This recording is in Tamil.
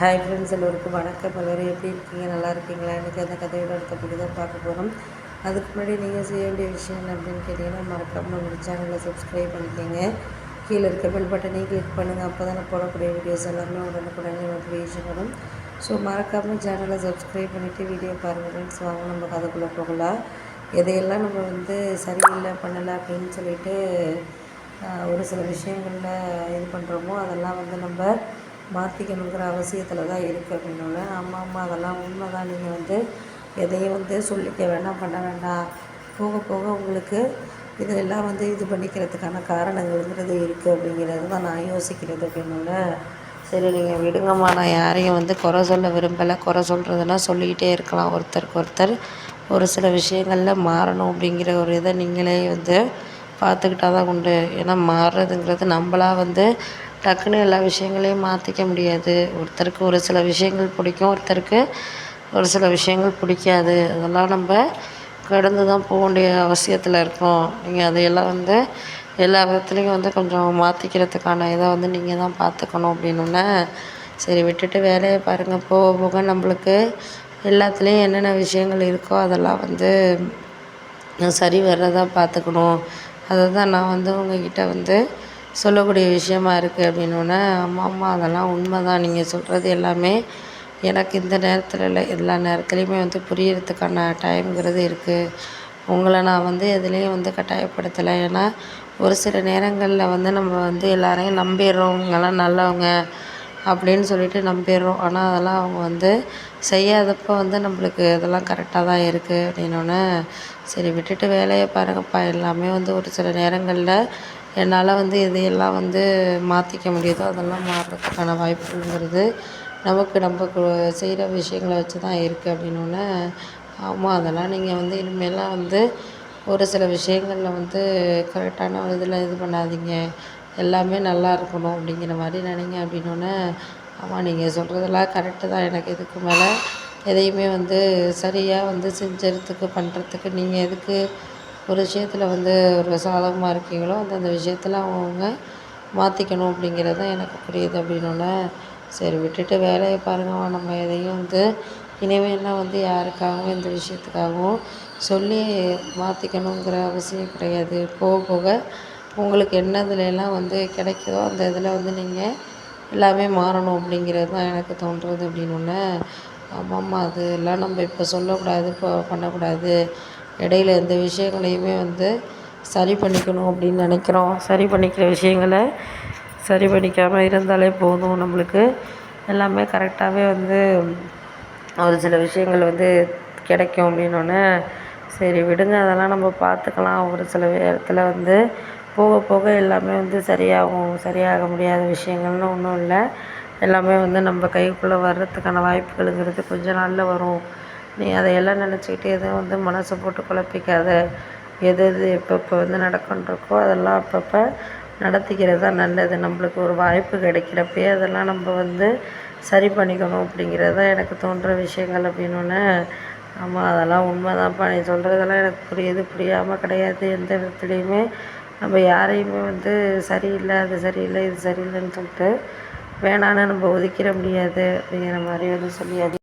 ஹாய் ஃப்ரெண்ட்ஸ் எல்லோருக்கும் வணக்கம். எல்லோரும் எப்படி இருக்கீங்க? நல்லா இருக்கீங்களா? எனக்கு அந்த கதையோட அடுத்த படி தான் பார்க்க போகிறோம் அதுக்கு முன்னாடி நீங்கள் செய்ய வேண்டிய விஷயம் என்ன அப்படின்னு கேட்டிங்கன்னா மறக்காமல் நம்ம சேனலை சப்ஸ்கிரைப் பண்ணிக்கோங்க. கீழே இருக்க பெல் பட்டனையும் கிளிக் பண்ணுங்கள் அப்போ தான் போடக்கூடிய வீடியோஸ் எல்லாமே உடனுக்குடனே நோட்டிஃபிகேஷன் வரும். ஸோ மறக்காமல் சேனலை சப்ஸ்கிரைப் பண்ணிவிட்டு வீடியோ பாருங்கள் ஃப்ரெண்ட்ஸ் வாங்க நம்ம கதைக்குள்ளே போகலாம். எதையெல்லாம் நம்ம வந்து சரியில்லை பண்ணலை அப்படின்னு சொல்லிட்டு ஒரு சில விஷயங்களில் இது பண்ணுறோமோ அதெல்லாம் வந்து நம்ம மாற்றிக்கணுங்கிற அவசியத்தில் தான் இருக்குது அப்படின்னு. ஆமாம் ஆமாம் அதெல்லாம் உண்மை தான் நீங்கள் வந்து எதையும் வந்து சொல்லிக்க வேண்டாம் பண்ண வேண்டாம். போக போக உங்களுக்கு இதெல்லாம் வந்து இது பண்ணிக்கிறதுக்கான காரணங்கள்ங்கிறது இருக்குது அப்படிங்கிறது தான் நான் யோசிக்கிறது அப்படின்னோட சரி நீங்கள் விடுங்கம்மா. நான் யாரையும் வந்து குறை சொல்ல விரும்பலை. குறை சொல்கிறதுனா சொல்லிக்கிட்டே இருக்கலாம். ஒருத்தருக்கு ஒருத்தர் ஒரு சில விஷயங்களில் மாறணும் அப்படிங்கிற ஒரு இதை நீங்களே வந்து பார்த்துக்கிட்டா தான் உண்டு. ஏன்னா மாறுறதுங்கிறது நம்மளா வந்து டக்குன்னு எல்லா விஷயங்களையும் மாற்றிக்க முடியாது. ஒருத்தருக்கு ஒரு சில விஷயங்கள் பிடிக்கும் ஒருத்தருக்கு ஒரு சில விஷயங்கள் பிடிக்காது. அதெல்லாம் நம்ம கடந்து தான் போக வேண்டிய அவசியத்தில் இருக்கோம். நீங்கள் அதையெல்லாம் வந்து எல்லா விதத்துலேயும் வந்து கொஞ்சம் மாற்றிக்கிறதுக்கான இதை வந்து நீங்கள் தான் பார்த்துக்கணும் அப்படின்னோடனே சரி விட்டுட்டு வேலையை பாருங்கள் போக போக நம்மளுக்கு எல்லாத்துலேயும் என்னென்ன விஷயங்கள் இருக்கோ அதெல்லாம் வந்து சரி வர்றதா பார்த்துக்கணும் அதை தான் நான் வந்து உங்கள்கிட்ட வந்து சொல்லக்கூடிய விஷயமா இருக்குது அப்படின்னோடனே ஆமாம் ஆமாம் அதெல்லாம் உண்மை தான் நீங்கள் சொல்கிறது எல்லாமே எனக்கு இந்த நேரத்தில் இல்லை. எல்லா நேரத்துலையுமே வந்து புரியறதுக்கான டைம்ங்கிறது இருக்குது உங்களை நான் வந்து எதுலேயும் வந்து கட்டாயப்படுத்தலை. ஏன்னா ஒரு சில நேரங்களில் வந்து நம்ம வந்து எல்லாரையும் நம்பிடுறோம் இவங்கெல்லாம் நல்லவங்க அப்படின்னு சொல்லிட்டு நம்பிடுறோம் ஆனால் அதெல்லாம் அவங்க வந்து செய்யாதப்போ வந்து நம்மளுக்கு அதெல்லாம் கரெக்டாக தான் இருக்குது அப்படின்னோடனே சரி விட்டுட்டு வேலையை பாருங்கப்பா. எல்லாமே வந்து ஒரு சில நேரங்களில் என்னால் வந்து எதையெல்லாம் வந்து மாற்றிக்க முடியுதோ அதெல்லாம் மாறுறதுக்கான வாய்ப்புங்கிறது நமக்கு நம்ம செய்கிற விஷயங்கள வச்சு தான் இருக்குது அப்படின்னோடனே ஆமாம் அதெல்லாம் நீங்கள் வந்து இனிமேலாம் வந்து ஒரு சில விஷயங்களில் வந்து கரெக்டான இதில் இது பண்ணாதீங்க. எல்லாமே நல்லா இருக்கணும் அப்படிங்கிற மாதிரி நினைங்க அப்படின்னோடனே ஆமாம் நீங்கள் சொல்கிறதெல்லாம் கரெக்டு தான். எனக்கு இதுக்கு மேலே எதையுமே வந்து சரியாக வந்து செஞ்சதுக்கு பண்ணுறதுக்கு நீங்கள் எதுக்கு ஒரு விஷயத்தில் வந்து ஒரு சாதகமாக இருக்கீங்களோ அந்தந்த விஷயத்தில் அவங்கவுங்க மாற்றிக்கணும் அப்படிங்கிறது தான் எனக்கு புரியுது அப்படின்னோடனே சரி விட்டுட்டு வேலையை பாருங்கம்மா நம்ம எதையும் வந்து இனிமேல்லாம் வந்து யாருக்காகவும் எந்த விஷயத்துக்காகவும் சொல்லி மாற்றிக்கணுங்கிற அவசியம் கிடையாது. போக போக உங்களுக்கு என்னதுலாம் வந்து கிடைக்குதோ அந்த இதில் வந்து நீங்கள் எல்லாமே மாறணும் அப்படிங்கிறது தான் எனக்கு தோன்றுறது அப்படின்னோடனே ஆமாம்மா அதெல்லாம் நம்ம இப்போ சொல்லக்கூடாது இப்போ பண்ணக்கூடாது. இடையில எந்த விஷயங்களையுமே வந்து சரி பண்ணிக்கணும் அப்படின்னு நினைக்கிறோம். சரி பண்ணிக்கிற விஷயங்களை சரி பண்ணிக்காமல் இருந்தாலே போதும் நம்மளுக்கு. எல்லாமே கரெக்டாகவே வந்து ஒரு சில விஷயங்கள் வந்து கிடைக்கும் அப்படின்னோடனே சரி விடுங்க அதெல்லாம் நம்ம பார்த்துக்கலாம். ஒரு சில இடத்துல வந்து போக போக எல்லாமே வந்து சரியாகும் சரியாக முடியாத விஷயங்கள்னு ஒன்றும் இல்லை. எல்லாமே வந்து நம்ம கைக்குள்ளே வர்றதுக்கான வாய்ப்புகள்ங்கிறது கொஞ்ச நாளில் வரும். நீ அதையெல்லாம் நினச்சிக்கிட்டு எதுவும் வந்து மனசை போட்டு குழப்பிக்காத. எது எது எப்பப்போ வந்து நடக்குன்ருக்கோ அதெல்லாம் அப்பப்போ நடத்திக்கிறது தான் நல்லது. நம்மளுக்கு ஒரு வாய்ப்பு கிடைக்கிறப்பயே அதெல்லாம் நம்ம வந்து சரி பண்ணிக்கணும் அப்படிங்கிறது தான் எனக்கு தோன்ற விஷயங்கள் அப்படின்னோடனே ஆமாம் அதெல்லாம் உண்மை தான்ப்பா நீ சொல்கிறதெல்லாம் எனக்கு புரியுது. புரியாமல் கிடையாது. எந்த விதத்துலேயுமே நம்ம யாரையுமே வந்து சரியில்லை அது சரியில்லை இது சரியில்லைன்னு சொல்லிட்டு வேணான்னு நம்ம ஒதுக்கிட முடியாது அப்படிங்கிற மாதிரி வந்து சொல்லியாது